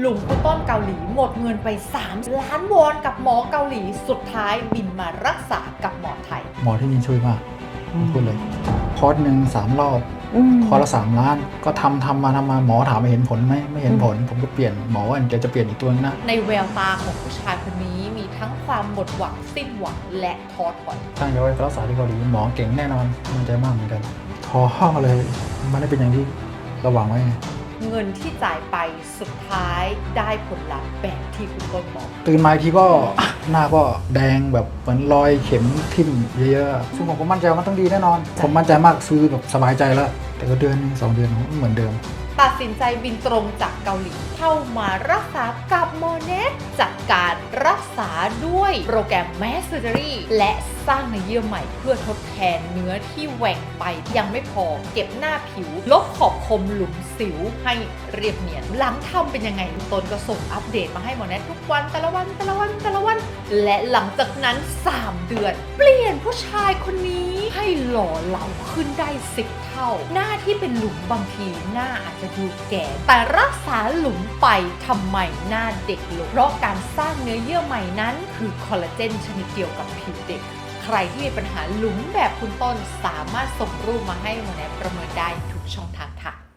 หลุงคุณต้นเกาหลีหมดเงินไป 3 ล้านวอนกับหมอเกาหลีสุดท้ายบินมารักษากับหมอไทย หมอที่นี่ช่วยมากพูดเลย คอร์สหนึ่งสามรอบ คอร์สละสามล้าน ก็ทำทำมาทำมาหมอถามว่าเห็นผลไหมไม่เห็นผล ผมก็เปลี่ยนหมอว่าเดี๋ยวจะเปลี่ยนอีกตัวนึงนะ ในแววตาของผู้ชายคนนี้มีทั้งความหมดหวังสิ้นหวังและท้อถอยตั้งใจไว้รักษาที่เกาหลีหมอเก่งแน่นอนมั่นใจมากเหมือนกันพอห้องเลย มันได้เป็นอย่างที่ระหวังไว้ไง เงินที่จ่ายไปสุดท้ายได้ผลลัพธ์แบบที่คุณต้นบอก ตื่นมาอีกทีก็ หน้าก็แดงแบบเหมือนรอยเข็มทิ่มเยอะๆซึ่งผมก็มั่นใจว่ามันต้องดีแน่นอน ผมมั่นใจมากซื้อแบบสบายใจแล้ว แต่ก็เดือนหนึงสองเดือนมันเหมือนเดิม ตัดสินใจบินตรงจากเกาหลีเข้ามารักษากับโมเนส จัดการรักษาด้วยโปรแกรม Mass Surgery และสร้างเนื้อเยื่อใหม่เพื่อทดแทนเนื้อที่แหว่งไปยังไม่พอ เก็บหน้าผิว ลบขอบคมหลุมสิวให้เรียบเนียน หลังทำเป็นยังไงตนก็ส่งอัปเดตมาให้หมอแนททุกวันแต่ละวันแต่ละวันแต่ละวัน และหลังจากนั้น 3 เดือน เปลี่ยนผู้ชายคนนี้ให้หล่อเหลาขึ้นได้สิบเท่า หน้าที่เป็นหลุมบางทีหน้าอาจจะดูแก่ แต่รักษาหลุมไปทำไมหน้าเด็กลงเพราะการการสร้างเนื้อเยื่อใหม่นั้น คือคอลลาเจนชนิดเดียวกับผิวเด็ก ใครที่มีปัญหาหลุมแบบคุณต้นสามารถส่งรูปมาให้หมอแนประเมินได้ทุกช่องทางค่ะ